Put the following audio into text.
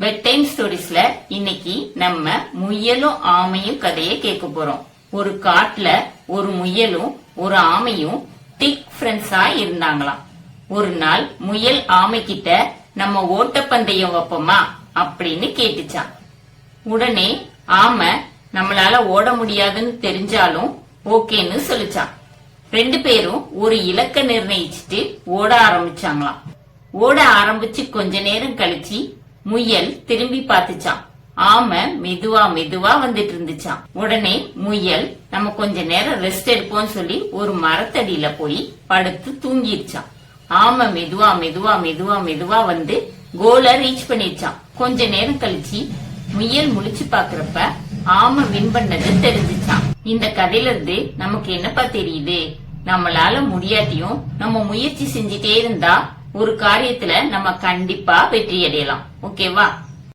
Bed time ஸ்டோரிஸ்ல இன்னைக்கு நம்ம முயலும் ஆமையும் கதையை கேட்க போறோம். ஒரு காட்டுல ஒரு முயலும் ஒரு ஆமையும் திக் ஃப்ரெண்ட்ஸா இருந்தாங்களாம். ஒரு நாள் முயல் ஆமை கிட்ட நம்ம ஓட்டப்பந்தயம் வைப்போமா? அப்படின்னு கேட்டுச்சான் உடனே ஆமை நம்மளால ஓட முடியாதுன்னு தெரிஞ்சாலும் ஓகேன்னு சொல்லிச்சான் ரெண்டு பேரும் ஒரு இலக்க நிர்ணயிச்சுட்டு ஓட ஆரம்பிச்சாங்களாம். ஓட ஆரம்பிச்சு கொஞ்ச நேரம் கழிச்சு முயல் திரும்பி பார்த்துச்சான் ஆம மெதுவா மெதுவா வந்துட்டு இருந்துச்சான் உடனே முயல் நம்ம கொஞ்ச நேரம் ரெஸ்ட் எடுப்போம்னு சொல்லி ஒரு மரத்தடியில போய் படுத்து தூங்கிருச்சான் ஆம மெதுவா மெதுவா மெதுவா மெதுவா வந்து கோல ரீச் பண்ணிருச்சான் கொஞ்ச நேரம் கழிச்சு முயல் முழிச்சு பாக்குறப்ப ஆம வின் பண்ணது தெரிஞ்சுச்சான் இந்த கதையில இருந்து நமக்கு என்னப்பா தெரியுது? நம்மளால முடியாட்டியும் நம்ம முயற்சி செஞ்சுட்டே இருந்தா ஒரு காரியத்துல நம்ம கண்டிப்பா வெற்றி அடையலாம் ஓகேவா